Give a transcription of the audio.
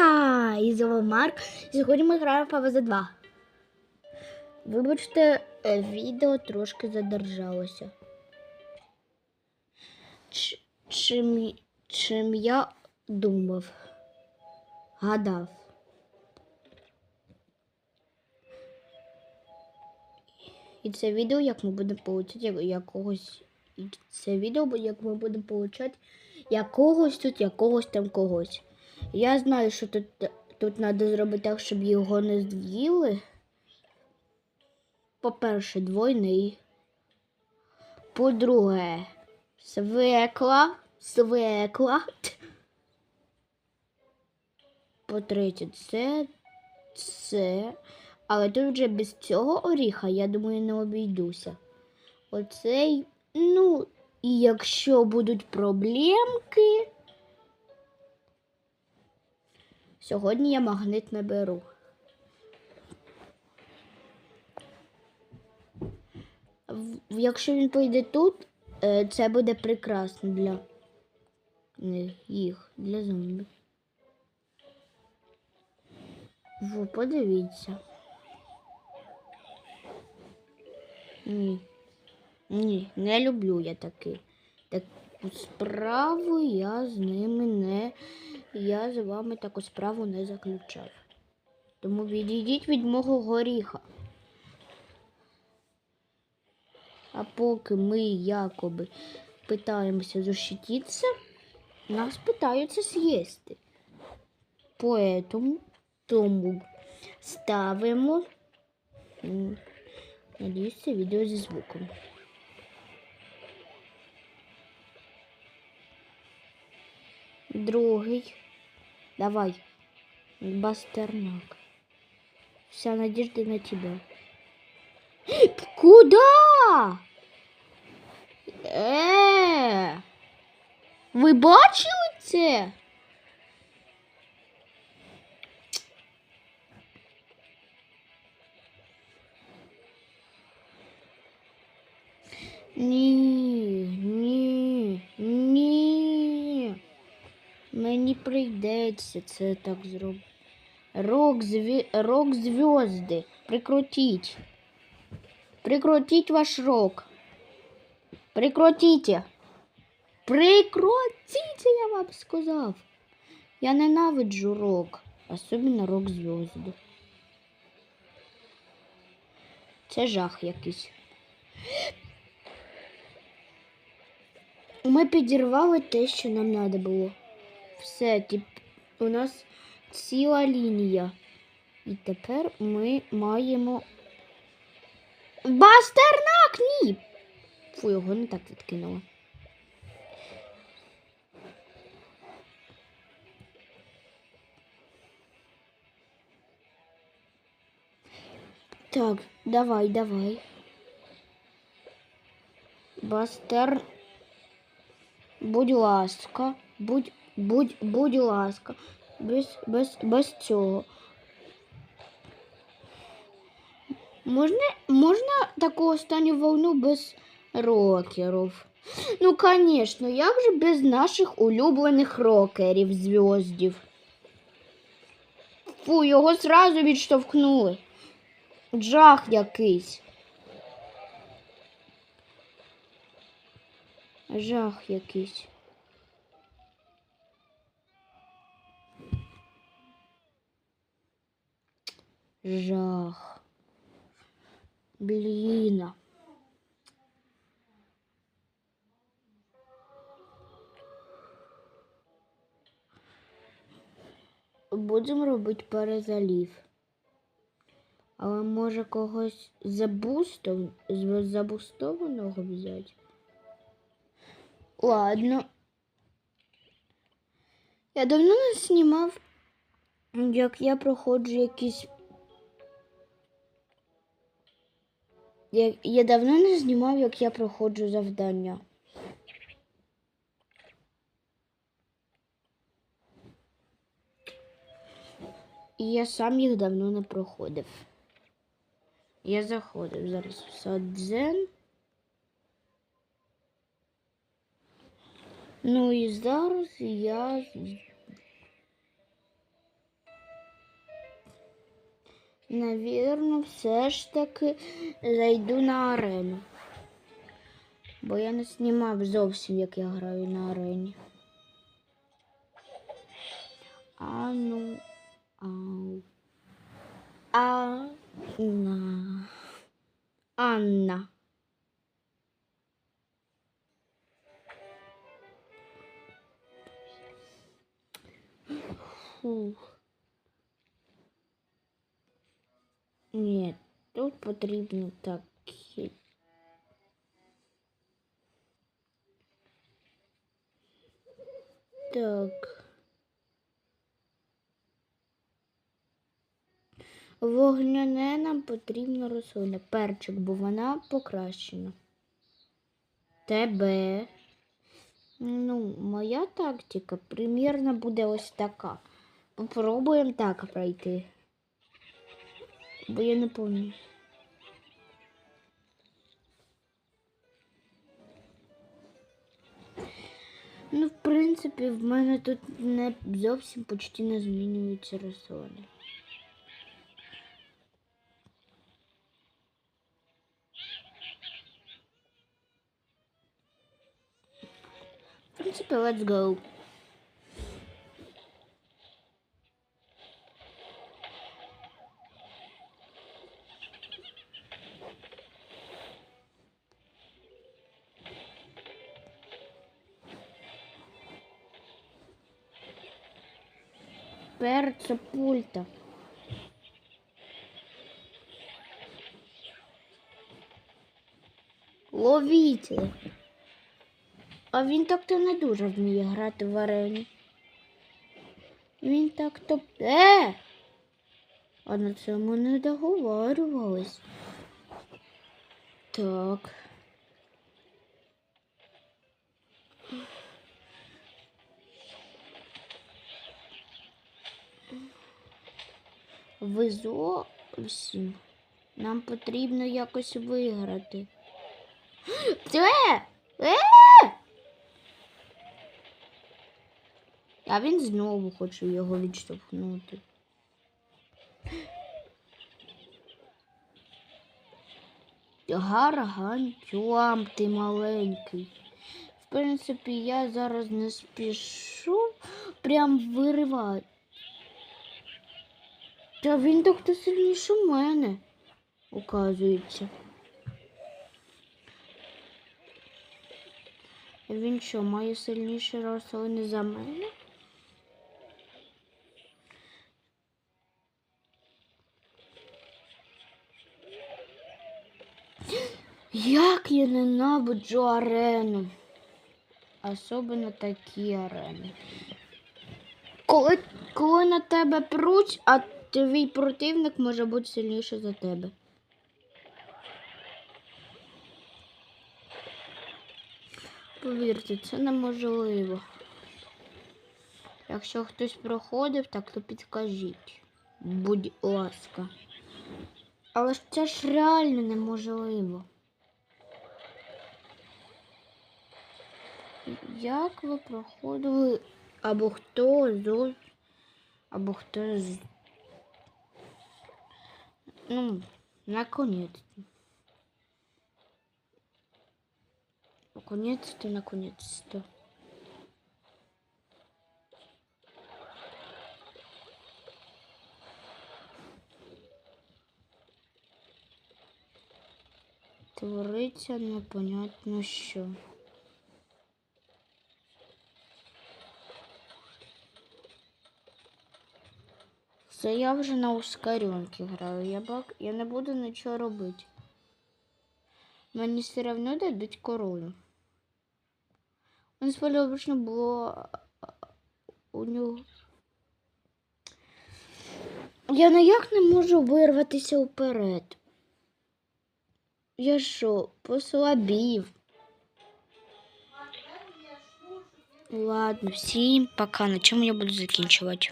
Ха! І з вами Марк. Сьогодні ми граємо в ПВЗ 2. Вибачте, е, відео трошки задержалося. Ч- чим, чим я думав, гадав. І це відео, як ми будемо получати якогось. І це відео, як ми будемо получати якогось тут, якогось там когось. Я знаю, що тут, тут треба зробити так, щоб його не з'їли. По-перше, двойний. По-друге, свекла, свекла. По-третє, це, це. Але тут вже без цього оріха, я думаю, не обійдуся. Оцей, ну, і якщо будуть проблемки. Сьогодні я магнит не беру. Якщо він поїде тут, е, це буде прекрасно для їх, для зомбі. Во, подивіться. Ні. Ні, не люблю я таки. Таку справу я з ними не. Я з вами таку справу не заключав. Тому відійдіть від мого горіха. А поки ми якоби питаємося защититися, нас питаються з'їсти. Поэтому тому ставимо. Надіюсь, це відео зі звуком. Другий. Давай. Бастернак. Вся надежда на тебя. Куда? Е. Ви бачили це? Ні, ні, ні. Мені прийдеться це так зробити. Рок, зві... рок зв'язди. Прикрутіть. Прикрутіть ваш рок. Прикрутіть. Прикрутіть, я вам сказав. Я ненавиджу рок. Особливо рок зв'язди. Це жах якийсь. Ми підірвали те, що нам треба було. Все, тип, у нас ціла лінія. І тепер ми маємо. Бастернак! Ні! Фу, його не так відкинула. Так, давай, давай. Бастер. Будь ласка, будь, будь, будь ласка, без, без, без цього. Можна, можна таку останню волну без рокерів? Ну, звісно, як же без наших улюблених рокерів зв'яздів? Фу, його зразу відштовхнули. Жах якийсь. Жах якийсь. Жах. Блін. Будемо робити перезалів. Але може когось забустов... забустованого взяти? Ладно. Я давно не знімав, як я проходжу якісь. Я, я давно не знімав, як я проходжу завдання. І я сам їх давно не проходив. Я заходив зараз в садзен. Ну і зараз я навірно, все ж таки зайду на арену. Бо я не знімав зовсім, як я граю на арені. А ну. Ау. Анна. Анна. Фух. Ні, тут потрібно так. Так. Вогняне нам потрібно рослина. Перчик, бо вона покращена. Тебе. Ну, моя тактика примірно буде ось така. Попробуємо так пройти. Бо я не пам'ятаю. Ну, в принципі, в мене тут не зовсім почти не змінюються рослини. В принципі, let's go. Перца пульта. Ловіть. А він так-то не дуже вміє грати в арені. Він так-то. Е! А на цьому не договарювались. Так. Ви зовсім. Нам потрібно якось виграти. Е! Е! А він знову хоче його відштовхнути. Гаргантюам ти маленький. В принципі, я зараз не спішу прям виривати. Та він так-то сильніше мене, оказується. Він що, має сильніші рослини за мене? Як я ненавиджу арену. Особливо такі арени. Коли, коли на тебе пруть, а твій противник може бути сильніший за тебе. Повірте, це неможливо. Якщо хтось проходив, так то підкажіть. Будь ласка. Але ж це ж реально неможливо. Як ви проходили або хто з або хто з ну, наконец. Наконец-то, наконец-то. Твориться непонятно що. Це я вже на ускоренки граю. Я, бак... я не буду нічого робити. Мені все одно дадуть корону. Он сподобачно було у нього. Я ніяк не можу вирватися вперед. Я що, послабів? Ладно, всім пока. На чому я буду закінчувати?